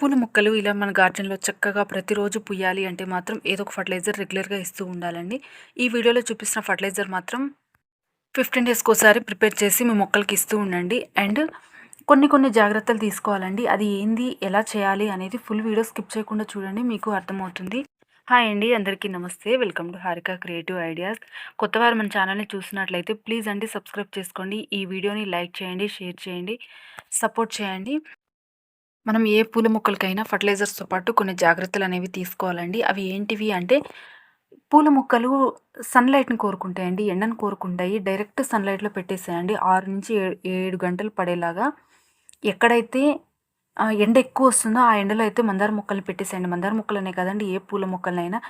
పూల మొక్కలు ఇలా మన గార్డెన్‌లో చక్కగా ప్రతిరోజు పుయ్యాలి అంటే మాత్రం ఏదో ఒక ఫర్టిలైజర్ రెగ్యులర్‌గా ఇస్తూ ఉండాలండి. ఈ వీడియోలో చూపిస్తున్న ఫర్టిలైజర్ మాత్రం 15 డేస్‌కోసారి ప్రిపేర్ చేసి మీ మొక్కలకి ఇస్తూ ఉండండి. అండ్ కొన్ని కొన్ని జాగ్రత్తలు తీసుకోవాలండి. అది ఏంది, ఎలా చేయాలి అనేది ఫుల్ వీడియో స్కిప్ చేయకుండా చూడండి మీకు అర్థమవుతుంది. హాయ్ అండి అందరికీ నమస్తే. Welcome to Harika creative ideas. కొత్తవారు మన ఛానల్‌ని చూసినట్లయితే ప్లీజ్ అండి సబ్స్క్రైబ్ చేసుకోండి. ఈ వీడియోని లైక్ చేయండి, షేర్ చేయండి, సపోర్ట్ చేయండి. మనం ఏ పూల మొక్కలకైనా ఫర్టిలైజర్స్‌తో పాటు కొన్ని జాగ్రత్తలు అనేవి తీసుకోవాలండి. అవి ఏంటివి అంటే పూల మొక్కలు సన్‌లైట్‌ని కోరుకుంటాయండి. ఎండను కోరుకుంటాయి. డైరెక్ట్ సన్‌లైట్‌లో పెట్టేసేయండి. 6-7 గంటలు పడేలాగా. ఎక్కడైతే ఎండ ఎక్కువ వస్తుందో ఆ ఎండలో అయితే మందార మొక్కల్ని పెట్టేసేయండి. మందార మొక్కలనే కదండి ఏ పూల మొక్కలనైనా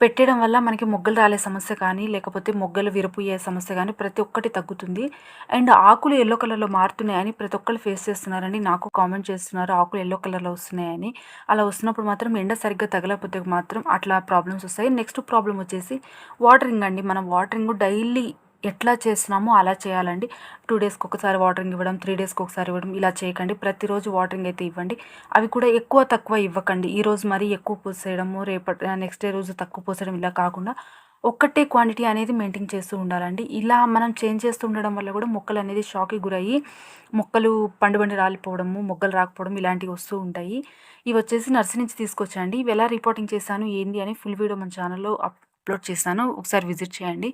పెట్టడం వల్ల మనకి మొగ్గలు రాలే సమస్య కానీ, లేకపోతే మొగ్గలు విరపోయే సమస్య కానీ ప్రతి ఒక్కటి తగ్గుతుంది. అండ్ ఆకులు ఎల్లో కలర్‌లో మారుతున్నాయని ప్రతి ఒక్కళ్ళు ఫేస్ చేస్తున్నారని నాకు కామెంట్ చేస్తున్నారు ఆకులు ఎల్లో కలర్‌లో వస్తున్నాయని. అలా వస్తున్నప్పుడు మాత్రం ఎండ సరిగ్గా తగలకపోతే మాత్రం అట్లా ప్రాబ్లమ్స్ వస్తాయి. నెక్స్ట్ ప్రాబ్లమ్ వచ్చేసి వాటరింగ్ అండి. మనం వాటరింగ్ డైలీ ఎట్లా చేస్తున్నామో అలా చేయాలండి. టూ డేస్‌కి ఒకసారి వాటరింగ్ ఇవ్వడం, త్రీ డేస్‌కి ఒకసారి ఇవ్వడం ఇలా చేయకండి. ప్రతిరోజు వాటరింగ్ అయితే ఇవ్వండి. అవి కూడా ఎక్కువ తక్కువ ఇవ్వకండి. ఈరోజు మరీ ఎక్కువ పోసేయడము, రేపటి నెక్స్ట్ డే రోజు తక్కువ పోసేయడం ఇలా కాకుండా ఒక్కటే క్వాంటిటీ అనేది మెయింటైన్ చేస్తూ ఉండాలండి. ఇలా మనం చేంజ్ చేస్తూ ఉండడం వల్ల కూడా మొక్కలు అనేది షాక్‌కి గురయ్యి మొక్కలు పండుబండి రాలిపోవడము, మొగ్గలు రాకపోవడం ఇలాంటివి వస్తూ ఉంటాయి. ఇవి వచ్చేసి నర్సరీ నుంచి తీసుకొచ్చాయండి. ఇవి ఎలా రిపోర్టింగ్ చేశాను, ఏంది అని ఫుల్ వీడియో మన ఛానల్‌లో అప్‌లోడ్ చేశాను. ఒకసారి విజిట్ చేయండి.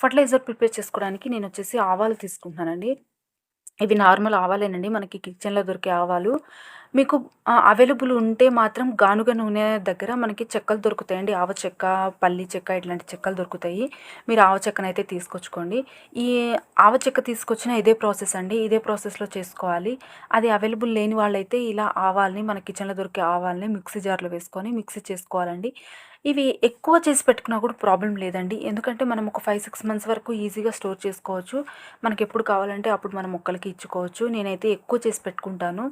ఫర్టిలైజర్ ప్రిపేర్ చేసుకోవడానికి నేను వచ్చేసి ఆవాలు తీసుకుంటున్నానండి. ఇవి నార్మల్ ఆవాలేనండి. మనకి కిచెన్‌లో దొరికే ఆవాలు. మీకు అవైలబుల్ ఉంటే మాత్రం గానుగ నూనె దగ్గర మనకి చెక్కలు దొరుకుతాయండి. ఆవ చెక్క, పల్లి చెక్క ఇట్లాంటి చెక్కలు దొరుకుతాయి. మీరు ఆవ చెక్కనైతే తీసుకొచ్చుకోండి. ఈ ఆవ చెక్క తీసుకొచ్చిన ఇదే ప్రాసెస్ అండి. ఇదే ప్రాసెస్‌లో చేసుకోవాలి. అది అవైలబుల్ లేని వాళ్ళైతే ఇలా ఆవాల్ని మన కిచెన్‌లో దొరికే ఆవాల్ని మిక్సీ జార్‌లో వేసుకొని మిక్సీ చేసుకోవాలండి. ఇవి ఎక్కువ చేసి పెట్టుకున్నా కూడా ప్రాబ్లం లేదండి. ఎందుకంటే మనం ఒక 5, 6 మంత్స్ వరకు ఈజీగా స్టోర్ చేసుకోవచ్చు. మనకి ఎప్పుడు కావాలంటే అప్పుడు మన మొక్కలకి ఇచ్చుకోవచ్చు. నేనైతే ఎక్కువ చేసి పెట్టుకుంటాను.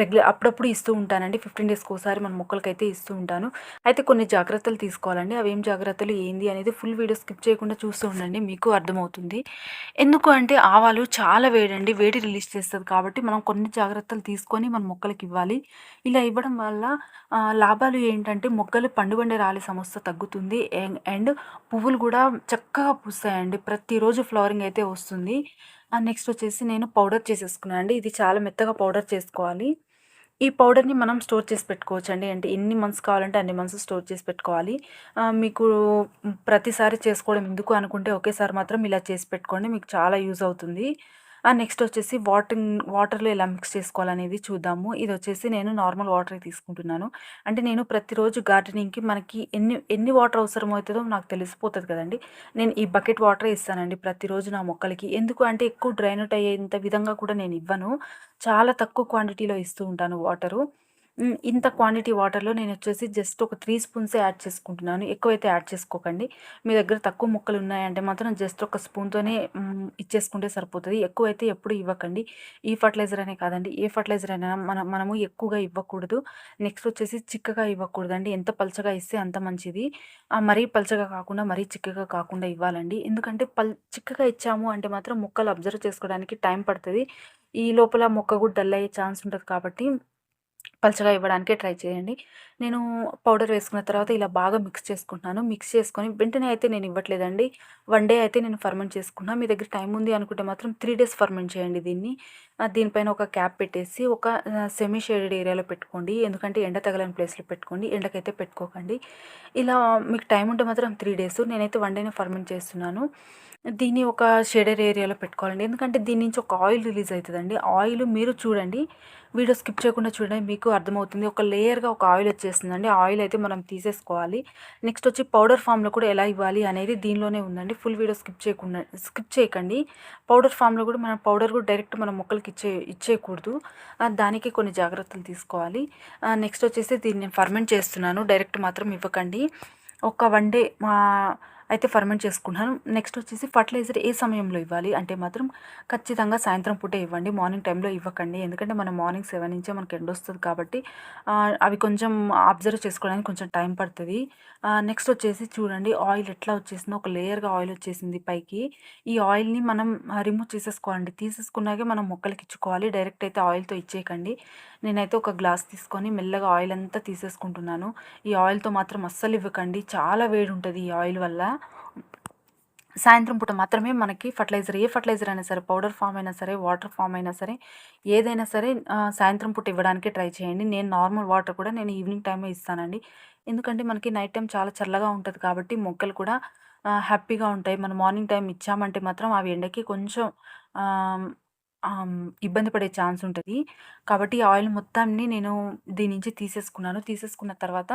రెగ్యులర్ అప్పుడప్పుడు ఇస్తూ ఉంటానండి. ఫిఫ్టీన్ డేస్కి ఒకసారి మన మొక్కలకైతే ఇస్తూ ఉంటాను. అయితే కొన్ని జాగ్రత్తలు తీసుకోవాలండి. అవేం జాగ్రత్తలు ఏంది అనేది ఫుల్ వీడియో స్కిప్ చేయకుండా చూస్తూ ఉండండి. మీకు అర్థమవుతుంది. ఎందుకు అంటే ఆవాలు చాలా వేడండి. వేడి రిలీజ్ చేస్తుంది కాబట్టి మనం కొన్ని జాగ్రత్తలు తీసుకొని మన మొక్కలకి ఇవ్వాలి. ఇలా ఇవ్వడం వల్ల లాభాలు ఏంటంటే మొక్కలు పండుబండి రాలే సమస్య తగ్గుతుంది. అండ్ పువ్వులు కూడా చక్కగా పూస్తాయండి. ప్రతిరోజు ఫ్లవరింగ్ అయితే వస్తుంది. నెక్స్ట్ వచ్చేసి నేను పౌడర్ చేసేసుకున్నాను అండి. ఇది చాలా మెత్తగా పౌడర్ చేసుకోవాలి. ఈ పౌడర్‌ని మనం స్టోర్ చేసి పెట్టుకోవచ్చండి. అంటే ఎన్ని మంత్స్ కావాలంటే అన్ని మంత్స్ స్టోర్ చేసి పెట్టుకోవాలి. మీకు ప్రతిసారి చేసుకోవడం ఎందుకు అనుకుంటే ఒకేసారి మాత్రం ఇలా చేసి పెట్టుకోండి. మీకు చాలా యూజ్ అవుతుంది. నెక్స్ట్ వచ్చేసి వాటర్ వాటర్‌లో ఎలా మిక్స్ చేసుకోవాలనేది చూద్దాము. ఇది వచ్చేసి నేను నార్మల్ వాటర్ తీసుకుంటున్నాను. అంటే నేను ప్రతిరోజు గార్డెనింగ్‌కి మనకి ఎన్ని ఎన్ని వాటర్ అవసరమవుతుందో నాకు తెలిసిపోతుంది కదండి నేను ఈ బకెట్ వాటరే ఇస్తానండి ప్రతిరోజు నా మొక్కలకి. ఎందుకు అంటే ఎక్కువ డ్రైన్ అవుట్ అయ్యేంత విధంగా కూడా నేను ఇవ్వను. చాలా తక్కువ క్వాంటిటీలో ఇస్తూ ఉంటాను వాటరు. ఇంత క్వాంటిటీ వాటర్‌లో నేను వచ్చేసి జస్ట్ ఒక త్రీ స్పూన్సే యాడ్ చేసుకుంటున్నాను. ఎక్కువైతే యాడ్ చేసుకోకండి. మీ దగ్గర తక్కువ మొక్కలు ఉన్నాయంటే మాత్రం జస్ట్ ఒక స్పూన్‌తోనే ఇచ్చేసుకుంటే సరిపోతుంది ఎక్కువైతే ఎప్పుడు ఇవ్వకండి. ఈ ఫర్టిలైజర్ అనే కాదండి. ఏ ఫర్టిలైజర్ అయినా మన మనము ఎక్కువగా ఇవ్వకూడదు. నెక్స్ట్ వచ్చేసి చిక్కగా ఇవ్వకూడదండి. ఎంత పల్చగా ఇస్తే అంత మంచిది. మరీ పల్చగా కాకుండా, మరీ చిక్కగా కాకుండా ఇవ్వాలండి. ఎందుకంటే పల్ చిక్కగా ఇచ్చాము అంటే మాత్రం మొక్కలు అబ్జర్వ్ చేసుకోవడానికి టైం పడుతుంది ఈ లోపల మొక్క కూడా డల్ అయ్యే ఛాన్స్ ఉంటుంది కాబట్టి పల్చగా ఇవ్వడానికి ట్రై చేయండి. నేను పౌడర్ వేసుకున్న తర్వాత ఇలా బాగా మిక్స్ చేసుకుంటున్నాను. మిక్స్ చేసుకొని వెంటనే అయితే నేను ఇవ్వట్లేదండి. వన్ డే అయితే నేను ఫర్మెంట్ చేసుకున్నా. మీ దగ్గర టైం ఉంది అనుకుంటే మాత్రం త్రీ డేస్ ఫర్మెంట్ చేయండి దీన్ని. దీనిపైన ఒక క్యాప్ పెట్టేసి ఒక సెమీ షేడెడ్ ఏరియాలో పెట్టుకోండి. ఎందుకంటే ఎండ తగలని ప్లేస్‌లో పెట్టుకోండి. ఎండకైతే పెట్టుకోకండి. ఇలా మీకు టైం ఉంటే మాత్రం త్రీ డేస్ నేనైతే వన్ డేనే ఫర్మెంట్ చేస్తున్నాను. దీన్ని ఒక షేడెడ్ ఏరియాలో పెట్టుకోవాలండి. ఎందుకంటే దీని నుంచి ఒక ఆయిల్ రిలీజ్ అవుతుందండి ఆయిల్ మీరు చూడండి. వీడియో స్కిప్ చేయకుండా చూడండి. మీకు అర్థమవుతుంది. ఒక లేయర్‌గా ఒక ఆయిల్ వచ్చేస్తుందండి. ఆయిల్ అయితే మనం తీసేసుకోవాలి. నెక్స్ట్ వచ్చి పౌడర్ ఫామ్‌లో కూడా ఎలా ఇవ్వాలి అనేది దీనిలోనే ఉందండి. ఫుల్ వీడియో స్కిప్ చేయకుండా స్కిప్ చేయకండి. పౌడర్ ఫామ్‌లో కూడా మనం పౌడర్ కూడా డైరెక్ట్ మనం మొక్కలకి ఇచ్చే ఇచ్చేయకూడదు. దానికి కొన్ని జాగ్రత్తలు తీసుకోవాలి. నెక్స్ట్ వచ్చేసి దీన్ని నేను ఫర్మెంట్ చేస్తున్నాను. డైరెక్ట్ మాత్రం ఇవ్వకండి. ఒక వన్ డే మా అయితే ఫర్మెంట్ చేసుకుంటున్నాను నెక్స్ట్ వచ్చేసి ఫర్టిలైజర్ ఏ సమయంలో ఇవ్వాలి అంటే మాత్రం ఖచ్చితంగా సాయంత్రం పూటే ఇవ్వండి. మార్నింగ్ టైంలో ఇవ్వకండి. ఎందుకంటే మనం మార్నింగ్ సెవెన్ నుంచే మనకి ఎండొస్తది కాబట్టి అవి కొంచెం అబ్జర్వ్ చేసుకోవడానికి కొంచెం టైం పడుతుంది నెక్స్ట్ వచ్చేసి చూడండి ఆయిల్ ఎట్లా వచ్చేసిందో ఒక లేయర్‌గా ఆయిల్ వచ్చేసింది పైకి. ఈ ఆయిల్‌ని మనం రిమూవ్ చేసేసుకోవాలండి. తీసేసుకున్నాకే మనం మొక్కలకి ఇచ్చుకోవాలి. డైరెక్ట్ అయితే ఆయిల్‌తో ఇచ్చేయకండి. నేనైతే ఒక గ్లాస్ తీసుకొని మెల్లగా ఆయిల్ అంతా తీసేసుకుంటున్నాను. ఈ ఆయిల్తో మాత్రం అస్సలు ఇవ్వకండి. చాలా వేడి ఉంటుంది ఈ ఆయిల్ వల్ల. సాయంత్రం పూట మాత్రమే మనకి ఫర్టిలైజర్ ఏ ఫర్టిలైజర్ అయినా సరే పౌడర్ ఫామ్ అయినా సరే వాటర్ ఫామ్ అయినా సరే ఏదైనా సరే సాయంత్రం పూట ఇవ్వడానికి ట్రై చేయండి. నేను నార్మల్ వాటర్ కూడా నేను ఈవినింగ్ టైమే ఇస్తానండి. ఎందుకంటే మనకి నైట్ టైం చాలా చల్లగా ఉంటుంది కాబట్టి మొక్కలు కూడా హ్యాపీగా ఉంటాయి. మనం మార్నింగ్ టైం ఇచ్చామంటే మాత్రం అవి ఎండకి కొంచెం ఇబ్బంది పడే ఛాన్స్ ఉంటుంది. కాబట్టి ఆయిల్ మొత్తాన్ని నేను దీని నుంచి తీసేసుకున్నాను. తీసేసుకున్న తర్వాత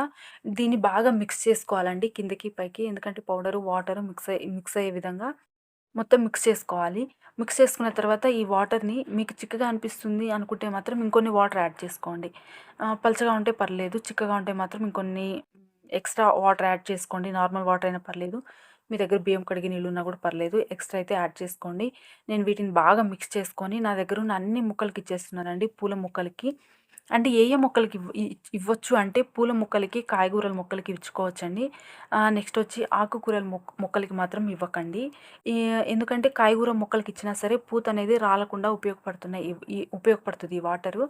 దీన్ని బాగా మిక్స్ చేసుకోవాలండి కిందకి పైకి. ఎందుకంటే పౌడరు వాటరు మిక్స్ అయ్యి మిక్స్ అయ్యే విధంగా మొత్తం మిక్స్ చేసుకోవాలి. మిక్స్ చేసుకున్న తర్వాత ఈ వాటర్ని మీకు చిక్కగా అనిపిస్తుంది అనుకుంటే మాత్రం ఇంకొన్ని వాటర్ యాడ్ చేసుకోండి. పలచగా ఉంటే పర్లేదు. చిక్కగా ఉంటే మాత్రం ఇంకొన్ని ఎక్స్ట్రా వాటర్ యాడ్ చేసుకోండి. నార్మల్ వాటర్ అయినా పర్లేదు. మీ దగ్గర బియ్యం కడిగి నీళ్ళు ఉన్నా కూడా పర్లేదు. ఎక్స్ట్రా అయితే యాడ్ చేసుకోండి. నేను వీటిని బాగా మిక్స్ చేసుకొని నా దగ్గర ఉన్న అన్ని ముక్కలకి ఇచ్చేస్తున్నానండి. పూల ముక్కలకి. అంటే ఏ ఏ మొక్కలకి ఇవ్వచ్చు అంటే పూల మొక్కలకి కాయగూరల మొక్కలకి ఇచ్చుకోవచ్చండి. నెక్స్ట్ వచ్చి ఆకుకూరల మొక్క మొక్కలకి మాత్రం ఇవ్వకండి. ఎందుకంటే కాయగూర మొక్కలకి ఇచ్చినా సరే పూత అనేది రాలకుండా ఉపయోగపడుతున్నాయి ఉపయోగపడుతుంది ఈ వాటరు.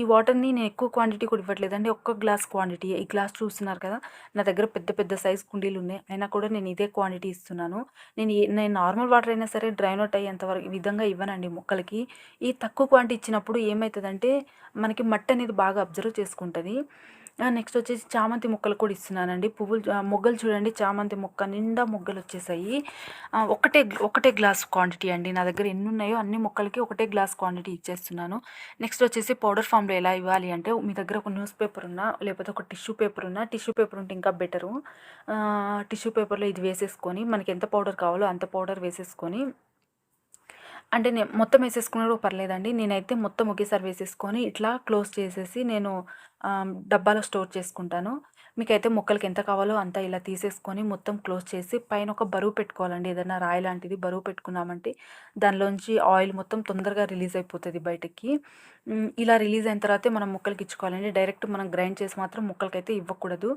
ఈ వాటర్ని నేను ఎక్కువ క్వాంటిటీ కూడా ఇవ్వట్లేదండి ఒక్క గ్లాస్ క్వాంటిటీ. ఈ గ్లాస్ చూస్తున్నారు కదా నా దగ్గర పెద్ద పెద్ద సైజ్ కుండీలు ఉన్నాయి అయినా కూడా నేను ఇదే క్వాంటిటీ ఇస్తున్నాను. నేను నేను నార్మల్ వాటర్ అయినా సరే డ్రైన్ అవుట్ అయ్యేంతవరకు విధంగా ఇవ్వనండి మొక్కలకి. ఈ తక్కువ క్వాంటిటీ ఇచ్చినప్పుడు ఏమవుతుందంటే మనకి మట్టి అనేది బాగా అబ్జర్వ్ చేసుకుంటుంది. నెక్స్ట్ వచ్చేసి చామంతి మొక్కలు కూడా ఇస్తున్నానండి. పువ్వులు మొగ్గలు చూడండి. చామంతి మొక్క నిండా మొగ్గలు వచ్చేసాయి. ఒకటే ఒకటే గ్లాస్ క్వాంటిటీ అండి. నా దగ్గర ఎన్ని ఉన్నాయో అన్ని మొక్కలకి ఒకటే గ్లాస్ క్వాంటిటీ ఇచ్చేస్తున్నాను. నెక్స్ట్ వచ్చేసి పౌడర్ ఫామ్లో ఎలా ఇవ్వాలి అంటే మీ దగ్గర ఒక న్యూస్ పేపర్ ఉన్నా లేకపోతే ఒక టిష్యూ పేపర్ ఉన్నా టిష్యూ పేపర్ ఉంటే ఇంకా బెటరు. టిష్యూ పేపర్లో ఇది వేసేసుకొని మనకి ఎంత పౌడర్ కావాలో అంత పౌడర్ వేసేసుకొని అంటే నేను మొత్తం వేసేసుకున్నా పర్లేదండి. నేనైతే మొత్తం ఒకేసారి వేసేసుకొని ఇట్లా క్లోజ్ చేసేసి నేను డబ్బాలో స్టోర్ చేసుకుంటాను. మీకైతే మొక్కలకి ఎంత కావాలో అంత ఇలా తీసేసుకొని మొత్తం క్లోజ్ చేసి పైన ఒక బరువు పెట్టుకోవాలండి. ఏదైనా రాయి లాంటిది బరువు పెట్టుకున్నామంటే దానిలోంచి ఆయిల్ మొత్తం తొందరగా రిలీజ్ అయిపోతుంది బయటకి. ఇలా రిలీజ్ అయిన తర్వాతే మనం మొక్కలకి ఇచ్చుకోవాలండి. డైరెక్ట్ మనం గ్రైండ్ చేసి మాత్రం మొక్కలకైతే ఇవ్వకూడదు.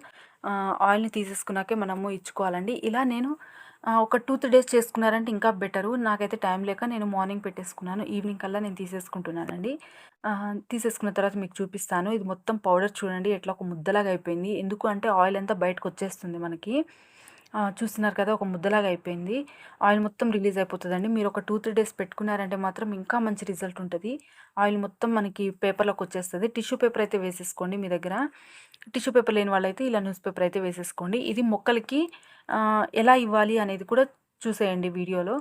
ఆయిల్ని తీసేసుకున్నాకే మనము ఇచ్చుకోవాలండి. ఇలా నేను ఒక టూ త్రీ డేస్ చేసుకున్నారంటే ఇంకా బెటరు. నాకైతే టైం లేక నేను మార్నింగ్ పెట్టేసుకున్నాను. ఈవినింగ్ కల్లా నేను తీసేసుకుంటున్నానండి. తీసేసుకున్న తర్వాత మీకు చూపిస్తాను. ఇది మొత్తం పౌడర్ చూడండి ఎట్లా ఒక ముద్దలాగా అయిపోయింది. ఎందుకు అంటే ఆయిల్ అంతా బయటకు వచ్చేస్తుంది మనకి. చూస్తున్నారు కదా ఒక ముద్దలాగా అయిపోయింది. ఆయిల్ మొత్తం రిలీజ్ అయిపోతుందండి. మీరు ఒక టూ త్రీ డేస్ పెట్టుకున్నారంటే మాత్రం ఇంకా మంచి రిజల్ట్ ఉంటుంది. ఆయిల్ మొత్తం మనకి పేపర్లోకి వచ్చేస్తుంది. టిష్యూ పేపర్ అయితే వేసేసుకోండి మీ దగ్గర. టిష్యూ పేపర్ లేని వాళ్ళైతే ఇలా న్యూస్ పేపర్ అయితే వేసేసుకోండి. ఇది మొక్కలకి ఎలా ఇవ్వాలి అనేది కూడా చూసేయండి వీడియోలో.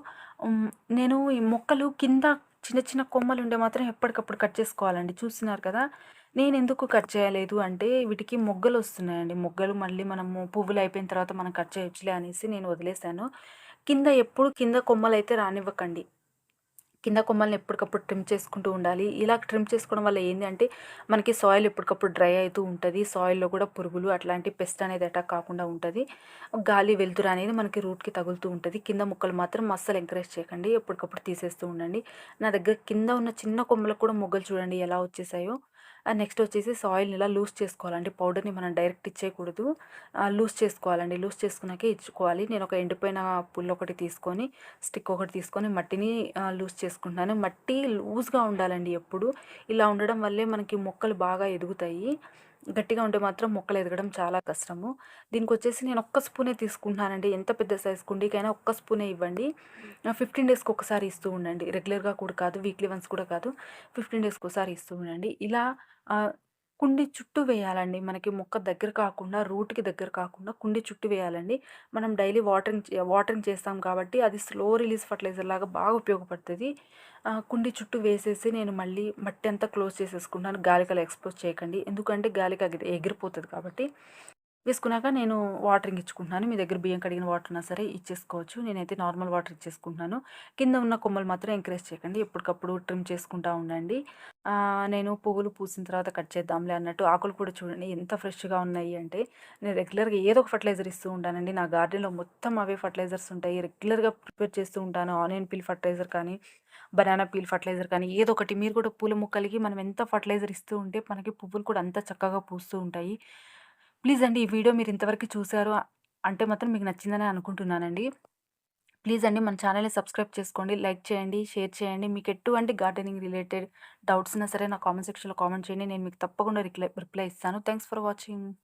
నేను ఈ మొక్కలు కింద చిన్న చిన్న కొమ్మలు ఉండే మాత్రం ఎప్పటికప్పుడు కట్ చేసుకోవాలండి. చూస్తున్నారు కదా నేను ఎందుకు కట్ చేయలేదు అంటే వీటికి మొగ్గలు వస్తున్నాయండి మొగ్గలు మళ్ళీ మనము పువ్వులు అయిపోయిన తర్వాత మనం కట్ చేయొచ్చులే అనేసి నేను వదిలేశాను కింద ఎప్పుడు కింద కొమ్మలు అయితే రానివ్వకండి. కింద కొమ్మల్ని ఎప్పటికప్పుడు ట్రిమ్ చేసుకుంటూ ఉండాలి. ఇలా ట్రిమ్ చేసుకోవడం వల్ల ఏంటి అంటే మనకి సాయిల్ ఎప్పటికప్పుడు డ్రై అవుతూ ఉంటుంది. సాయిల్లో కూడా పురుగులు అట్లాంటి పెస్ట్ అనేది అటాక్ కాకుండా ఉంటుంది. గాలి వెలుతురు అనేది మనకి రూట్కి తగులుతూ ఉంటుంది. కింద మొక్కలు మాత్రం అస్సలు ఎంకరేజ్ చేయకండి. ఎప్పటికప్పుడు తీసేస్తూ ఉండండి. నా దగ్గర కింద ఉన్న చిన్న కొమ్మలకు కూడా మొగ్గలు చూడండి ఎలా వచ్చేసాయో. నెక్స్ట్ వచ్చేసి సాయిల్ని ఇలా లూజ్ చేసుకోవాలండి. పౌడర్ని మనం డైరెక్ట్ ఇచ్చేయకూడదు. లూజ్ చేసుకోవాలండి. లూజ్ చేసుకున్నాకే ఇచ్చుకోవాలి. నేను ఒక ఎండిపోయిన పుల్ల ఒకటి తీసుకొని స్టిక్ ఒకటి తీసుకొని మట్టిని లూజ్ చేసుకుంటున్నాను. మట్టి లూజ్గా ఉండాలండి ఎప్పుడు. ఇలా ఉండడం వల్లే మనకి మొక్కలు బాగా ఎదుగుతాయి. గట్టిగా ఉంటే మాత్రం మొక్కలు ఎదగడం చాలా కష్టము. దీనికి వచ్చేసి నేను ఒక్క స్పూనే తీసుకుంటున్నానండి. ఎంత పెద్ద సైజ్ కుండీకైనా ఒక్క స్పూనే ఇవ్వండి. ఫిఫ్టీన్ డేస్కి ఒకసారి ఇస్తూ ఉండండి. రెగ్యులర్గా కూడా కాదు వీక్లీ వన్స్ కూడా కాదు. ఫిఫ్టీన్ డేస్కి ఒకసారి ఇస్తూ ఉండండి. ఇలా కుండి చుట్టూ వేయాలండి. మనకి మొక్క దగ్గర కాకుండా రూట్కి దగ్గర కాకుండా కుండి చుట్టూ వేయాలండి. మనం డైలీ వాటరింగ్ వాటరింగ్ చేస్తాం కాబట్టి అది స్లో రిలీజ్ ఫర్టిలైజర్ లాగా బాగా ఉపయోగపడుతుంది. కుండి చుట్టూ వేసేసి నేను మళ్ళీ మట్టి అంతా క్లోజ్ చేసేసుకుంటాను. గాలికలు ఎక్స్పోజ్ చేయకండి. ఎందుకంటే గాలికి ఎగిరిపోతుంది కాబట్టి. వేసుకున్నాక నేను వాటరింగ్ ఇచ్చుకుంటున్నాను. మీ దగ్గర బియ్యం కడిగిన వాటర్ ఉన్నా సరే ఇచ్చేసుకోవచ్చు. నేనైతే నార్మల్ వాటర్ ఇచ్చేసుకుంటున్నాను. కింద ఉన్న కొమ్మలు మాత్రం ఎంకరేజ్ చేయకండి. ఎప్పటికప్పుడు ట్రిమ్ చేసుకుంటూ ఉండండి. నేను పువ్వులు పూసిన తర్వాత కట్ చేద్దాంలే అన్నట్టు ఆకులు కూడా చూడండి ఎంత ఫ్రెష్గా ఉన్నాయి అంటే నేను రెగ్యులర్గా ఏదో ఒక ఫర్టిలైజర్ ఇస్తూ ఉంటానండి. నా గార్డెన్లో మొత్తం అవే ఫర్టిలైజర్స్ ఉంటాయి. రెగ్యులర్గా ప్రిపేర్ చేస్తూ ఉంటాను. ఆనియన్ పీల్ ఫర్టిలైజర్ కానీ బనానా పీల్ ఫర్టిలైజర్ కానీ ఏదో ఒకటి. మీరు కూడా పూల మొక్కలకి మనం ఎంత ఫర్టిలైజర్ ఇస్తూ ఉంటే మనకి పువ్వులు కూడా అంత చక్కగా పూస్తూ ఉంటాయి. ప్లీజ్ అండి ఈ వీడియో మీరు ఇంతవరకు చూసారు అంటే మాత్రం మీకు నచ్చిందని అనుకుంటున్నానండి. ప్లీజ్ అండి మన ఛానల్ని సబ్స్క్రైబ్ చేసుకోండి లైక్ చేయండి షేర్ చేయండి. మీకు ఎటువంటి గార్డెనింగ్ రిలేటెడ్ డౌట్స్ ఉన్నా సరే నా కామెంట్ సెక్షన్లో కామెంట్ చేయండి. నేను మీకు తప్పకుండా రిప్లై రిప్లై ఇస్తాను. Thanks for watching.